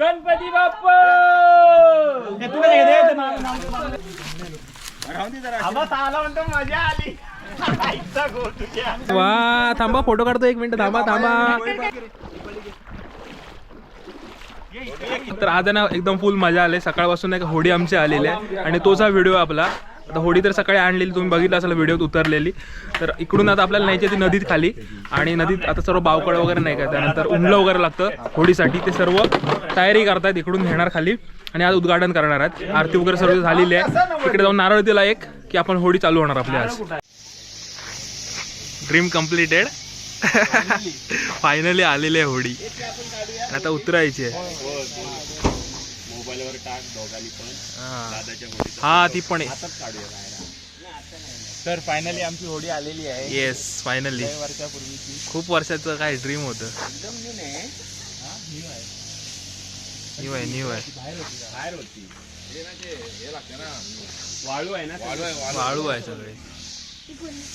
गणपती बाप्पा! वा थांबा फोटो काढतो एक मिनिट थांबा थांबा. तर आज ना एकदम फुल मजा आली. सकाळपासून एक होडी आमची आलेली आहे. आणि तोच हा व्हिडिओ आपला. आता होडी तर सकाळी आणलेली तुम्ही बघितलं असेल व्हिडिओत उतरलेली. तर इकडून आता आपल्याला न्यायची ती नदीत खाली. आणि नदीत आता सर्व बावकळ वगैरे नाही का? त्यानंतर उमलं वगैरे लागतं होडीसाठी. ते सर्व तयारी करतायत इकडून घेणार खाली. आणि आज उद्घाटन करणार आहेत. आरती वगैरे सर्व झालेली आहे. तिकडे जाऊन नारळ दिला एक की आपण होडी चालू होणार आपली आज. ड्रीम कम्प्लिटेड फायनली आलेली आहे होडी. आता उतरायची आहे. हा. हा ती पण आहे. तर फायनली आमची होडी आलेली आहे. येस फायनली वर्षापूर्वीची. खूप वर्षाचं काय ड्रीम होतं. न्यू आहे. न्यू आहे बाहेर होती वाळू आहे ना वाळू आहे सगळे.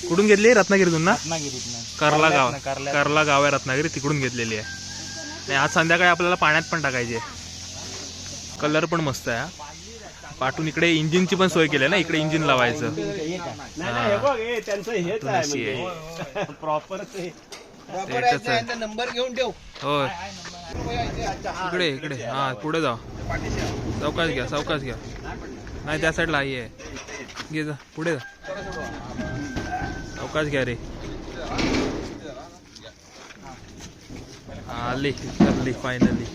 कुठून घेतली? रत्नागिरीतून ना? रत्नागिरीत कर्ला गाव. कर्ला कर्ला गाव आहे रत्नागिरी तिकडून घेतलेली आहे. आणि आज संध्याकाळी आपल्याला पाण्यात पण टाकायची आहे. कलर पण मस्त आहे हा. पाठून इकडे इंजिनची पण सोय केली आहे ना इकडे इंजिन लावायचं. नाही नाही, हे बघ हे त्यांचं हेच तुला आहे अशी आहे. म्हणजे. प्रॉपर ते त्याच्याच आहे. नंबर घेऊन ठेव. हो इकडे इकडे. हा पुढे जा. चौकाश घ्या चौकाश घ्या. नाही त्या साईडला आई आहे. घे जा पुढे जा. चौकाश घ्या रे. आली करली फायनली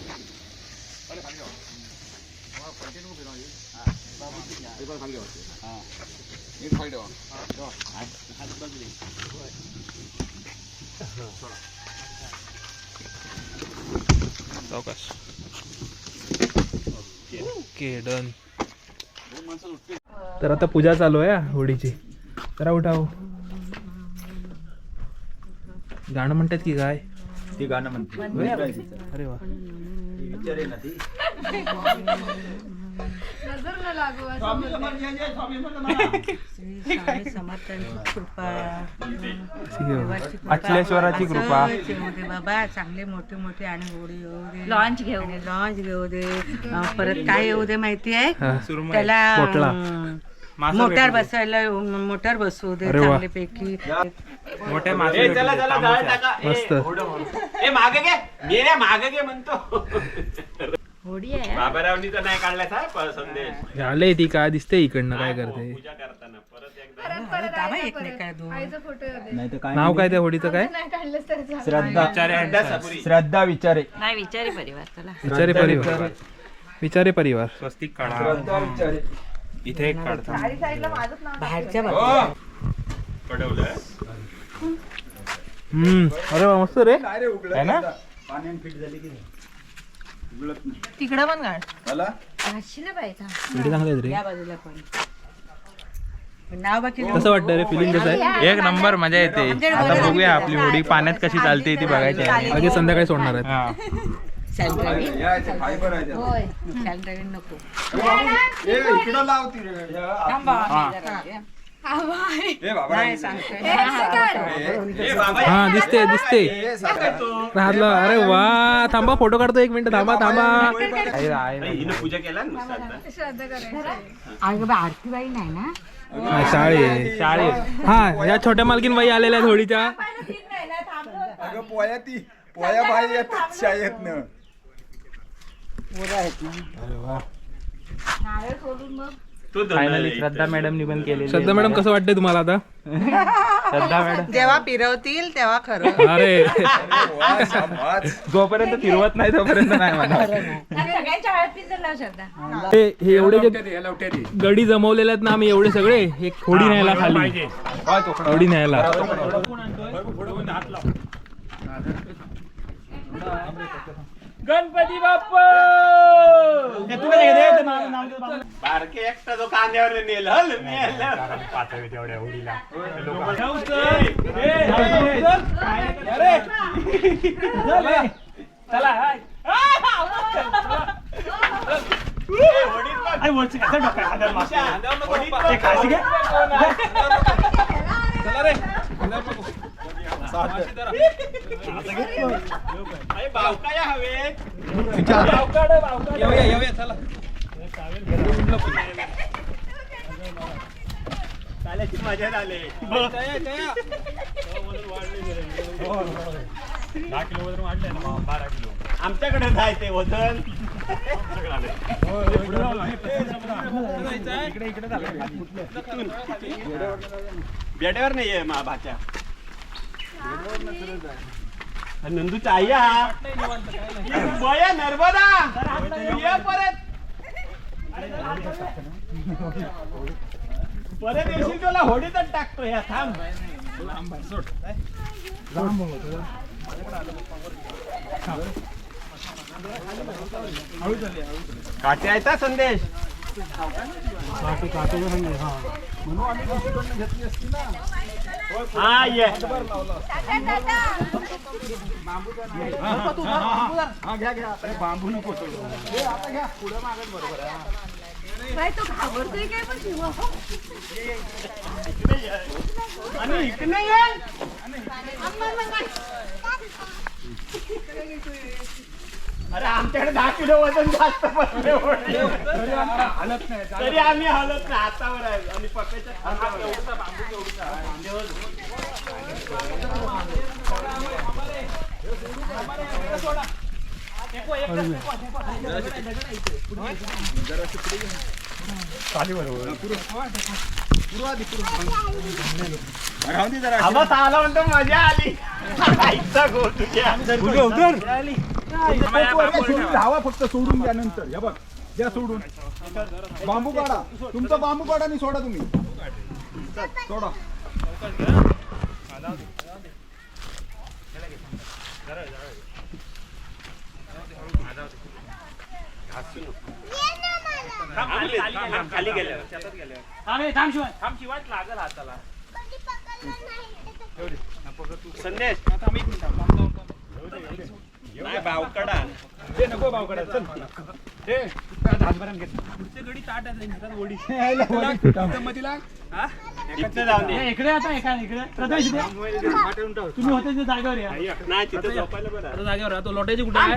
ओके डन तर आता पूजा चालू आहे हा होडीची जरा उठाव. गाणं म्हणतात की काय? ती गाणं म्हणते? अरे वा. विचारे ना ती. स्वामी समर्थांची कृपा बाबा. कृपा. दे चांगले मोठे मोठे आणि होडी येऊ दे लॉन्च घेऊ. आणि लॉन्च घेऊ दे अं, परत काय येऊ दे माहिती आहे. त्याला पोटला. अं, मोटार बसायला मोटार बसवू दे अरे वा. चांगल्यापैकी मोठे मासे मस्त. मागे घे मी रे मागे घे म्हणतो होडी आहे बाबारावनीचा नाही काढलाय साहेब संदेश. झालंय ती काय दिसते इकडनं काय करते? पूजा करताना परत एकदा. अरे दाबा एकमेका दोन? नाही तर काय नाव काय त्या होडीचं काय? श्रद्धा. श्रद्धा विचारे. नाही विचारी परिवार चला विचारे परिवार. विचारे. परिवार. स्वस्तिक श्रद्धा विचारे. इथे एक काढता बाहेरच्या बाजूला. हम्म. अरे वा मस्त रे. काय रे उघडत आहे ना? पाण्याने फिट झाली की नाही? उघडत नाही. तिकडं पण गाड मला? घासशी ना पाहिजे व्हिडिओ चांगले आहेत रे. या बाजूला पण. नाव बाकी कसं वाटतं रे फिलिंग कसं आहे? एक नंबर मजा येते. आता बघूया आपली होडी पाण्यात कशी चालते ती बघायची आहे. लगेच संध्याकाळी सोडणार आहेत. हा. फायबर आहे नको. ए इकडं लावती रे हा दिसते दिसते राहतलं अरे वा थांबा फोटो काढतो एक मिनिट. थांबा थांबा. पूजा केला ना नुसतं आता. अगं बा आरतीबाई नाही ना? हा, शाळे शाळे हा या छोट्या मालकीन बाई आलेल्या अगं पोया ती पोया बाहेर येतात शाळेत न तो फायनली श्रद्धा मॅडमनी पण केलेली श्रद्धा मॅडम कसं वाटतंय तुम्हाला आता? श्रद्धा मॅडम जेव्हा फिरवतील तेव्हा खरं. अरे. जोपर्यंत फिरवत नाही तोपर्यंत नाही म्हणा. सगळ्यांच्या हळद पिंजर लाव श्रद्धा. हे हे एवढे जे गडी जमवलेले आहेत ना आम्ही एवढे सगळे एक होडी न्यायला खाली. होडी न्यायला. गणपती बाप्पा! बारके एकटा जो कांद्यावर नेल हल पातळी तेवढ्या होडीला अरे बावका या हवे चालेल मजा आले दहा किलो वजन. वाढले ना बारा किलो आमच्याकडे जाय ते वजन बेड्यावर नाहीये मा भाच्या. नंदूच्या आई हा. बया नर्मदा. ये परत. परत येशील तुला होडीतच टाकतो या थांब. काटे आहेत हा संदेश. म्हणून आम्ही घेतली असती ना. काय पण शिवा हो. आणि इकडे ये. अरे आमच्याकडे दहा किलो वजन जास्त बसले तरी आम्ही हलत नाही हातावर आहे. आणि पक्याच्या खांद्यावर. आवाज आला म्हणतो मजा आली. आईचा गो तुझ्या धावा फक्त सोडून द्या नंतर हे बघ द्या सोडून बांबू काढा तुमचा बांबू काढा आणि सोडा तुम्ही सोडा खाली गेले संदेश नाही भावकडा ते नको चल ते मधीला जाऊन दे इकडे आता एका इकडे प्रदेश इथे. तुम्ही होते त्या जागेवर या नाही तिथे झोपायला बरं आता जागेवर राहतो लोटायची कुठे आहे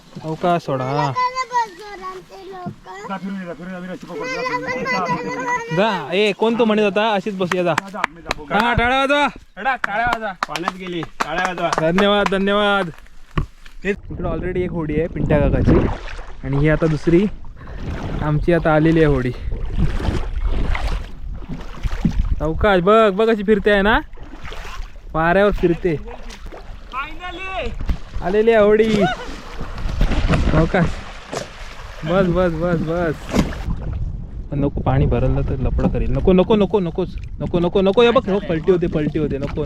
सावकाश सोडा हा. जा, ए कोण तो म्हणत होता? अशीच बसूया जा. हा टाळ्या वाजवा. टाळ्या वाजवा. पाण्यात गेली. टाळ्या वाजवा. धन्यवाद धन्यवाद. इकडे ऑलरेडी एक होडी आहे पिंट्या काकाची. आणि ही आता दुसरी. आमची आता आलेली आहे होडी. सावकाश बघ बघ कशी फिरते आहे ना. वाऱ्यावर फिरते. आलेली आहे होडी. सावकाश बस बस बस बस. पण नको पाणी भरलं तर लपड करेल. नको नको नको नकोच. नको नको नको. हे बघ हो पलटी होते पलटी होते. नको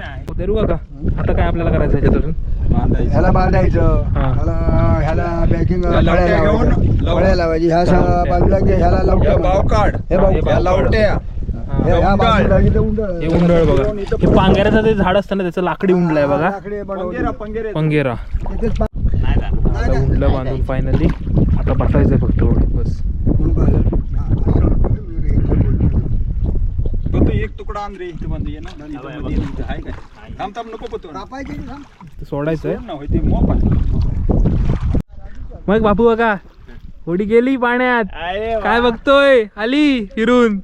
आहे. धरू का आता काय आपल्याला करायचं ह्याच्यातून ह्याला बांधायचं. हा. पॅकिंग लावायची. ह्या बाजूला ह्याला लवट्या हे हे हे- उंडळ. हे बघा. हे पांगेराचं ते झाड असतं ना त्याचं लाकडी उंडलं आहे बघा. पंगेरा इथेच पा- नाही ना. आता उंडलं बांधून फायनली आता बसायचं फक्त बस. तो एक तुकडा आण रे इथं बांधू ये ना. इथं मध्ये इथं आहे काय? थांब थांब नको पतो. कापायची ते सोडायचं आहे ना होय ते मोप आहे. मग बापू बघा होडी गेली पाण्यात. काय बघतोय? आली फिरून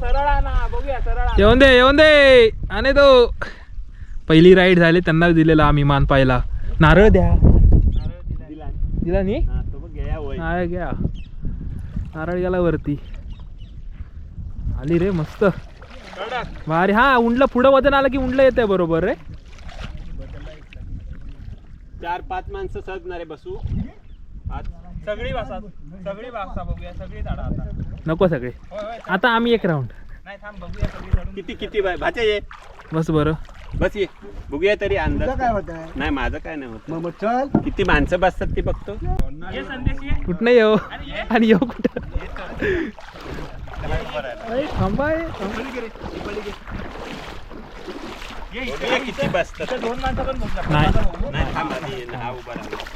सरळ आणा, बघूया सरळ. आणा. येऊन दे येऊन दे. आणि तो पहिली राईड झाली त्यांना दिलेला आम्ही मान पाहिला नारळ द्या. दिला. दिला नी हा, तो बघ घ्या वय. नारळ घ्या. नारळ गेला वरती. आली रे मस्त. भारी हा उंडलं पुढं वजन आलं की उंडलं येते बरोबर रे. चार पाच माणसं सहजणारे बसू. सगळी बसा सगळी बघूया सगळी झाडा नको सगळे. आता आम्ही एक राऊंड किती किती बाय भाचे बस बरं. बस ये. बघूया तरी अंदाज. तुझं काय होत आहे? नाही माझं काय नाही होत मग मग चल. किती माणसं बसतात ती बघतो. कुठनं येऊ? आणि येऊ कुठं? थांबा हे, थांबा. बघूया किती बसतात. नाही. नाही थांब आधी ये, हा उभा राहा.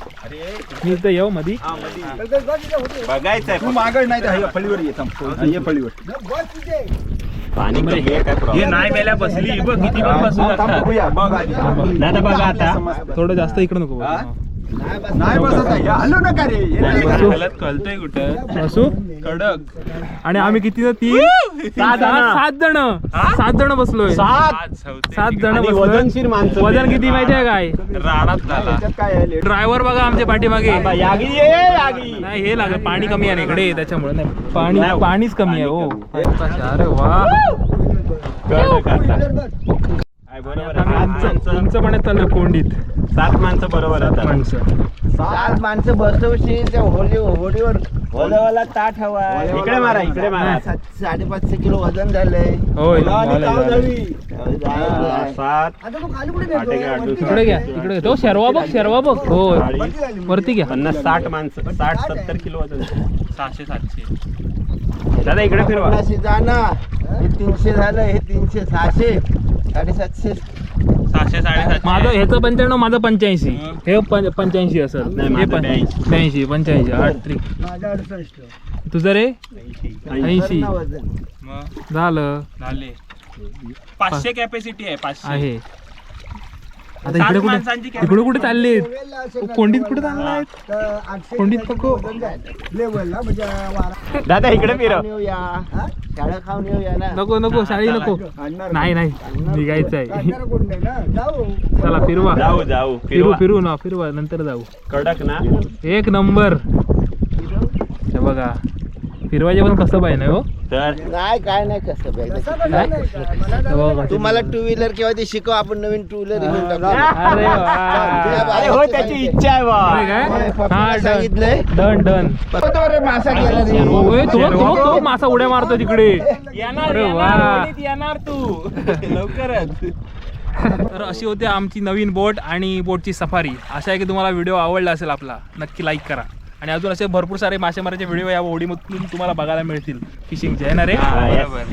मी इथं येऊ मधी. हा, मध्ये. बघायचंय तू मागड नाही तर फळीवर ये थांब. ये फळीवर. पाणी कमी काय प्रॉब्लेम नाही मेल्या बसली बघ किती पण बसू आधी. दादा बघा आता. थोडं जास्त इकडे नको हा? नाही बसत आहे. या, हलू नका रे. ये नाही का? गलत कळतोय कुठं? असू कडक. आणि आम्ही किती जण? तीन? सात सात जण. सात जण बसलोय. सात. सात जण आणि बसलोय. वजनशीर माणसं वजन किती माहितीये काय? राणात झाला. काय आहे लेट? ड्रायव्हर बघा आमच्या पाठीमागे. बा, यागी ये यागी. नाही हे लागलं. पाणी कमी आहे ना इकडे त्याच्यामुळे नाही. पाणी नाही, पाणीच कमी आहे हो. अरे वा. कडक आता. काय बरोबर आहे. आमचं तुमचं पण चाललं कोंडीत. सात माणसं बरोबर आता माणसं. सात माणसं बसवशील त्या होडी होडीवर वजावाला ताट हवा इकडे मारा इकडे मारा. सात- साडेपाचशे किलो वजन झालंय. होय आणि काव झाली. हा, सात. आठ एक, आठ दुसरं. इकडे घ्या इकडे घ्या. तो शेरवा बघ शेरवा बघ. हो चाळीस, वरती घ्या. पन्नास साठ माणसं. साठ सत्तर किलो वजन. सहाशे सातशे. दादा इकडे फिरवा. पन्नासशे जाणार हे तीनशे झालं हे तीनशे सहाशे. साडेसातशे. साडेसातशे माझं ह्याचं पंच्याण्णव माझं पंच्याऐंशी. हे पंच्याऐंशी असेल नाही, हे माझं पण- ब्याऐंशी. पंच्याऐंशी आठ त्रिक. तुझं रे? ऐंशी. झालं. झाले. पाचशे कॅपॅसिटी आहे पाचशे. आहे. आता इकडे कुठे. इकडे कुठे चालले कोंडीत कुठे चाललाय कोंडीत नको लेवलला म्हणजे दादा इकडे फिरव खाऊन येऊया. शाळा खाऊन येऊया ना. नको नको शाळी नको. नाही नाही. निघायचं आहे. चला फिरवा. जाऊ जाऊ. फिरू फिरवा. फिरू ना फिरवा. नंतर जाऊ. कडक ना. एक नंबर. हे बघा. फिरवायचे पण कसं पाहिजे हो? तर नाही काय नाही कसं पाहिजे. तुम्हाला टू व्हीलर किंवा ते शिकव आपण नवीन टू व्हीलर घेऊन टाकू. अरे वा. अरे हो त्याची इच्छा आहे बा. हा सांगितलंय. Done done. रे मासा गेला रे. होय, तो तो तो मासा उड्या मारतो तिकडे. येणार तू. लवकरच. तर अशी होती आमची नवीन बोट आणि बोटची सफारी. अशा आहे की तुम्हाला व्हिडिओ आवडला असेल आपला. नक्की लाईक करा. आणि अजून असे भरपूर सारे मासेमारीचे व्हिडिओ या होडीमधून तुम्हाला बघायला मिळतील फिशिंगचे आहे ना रे. बरोबर.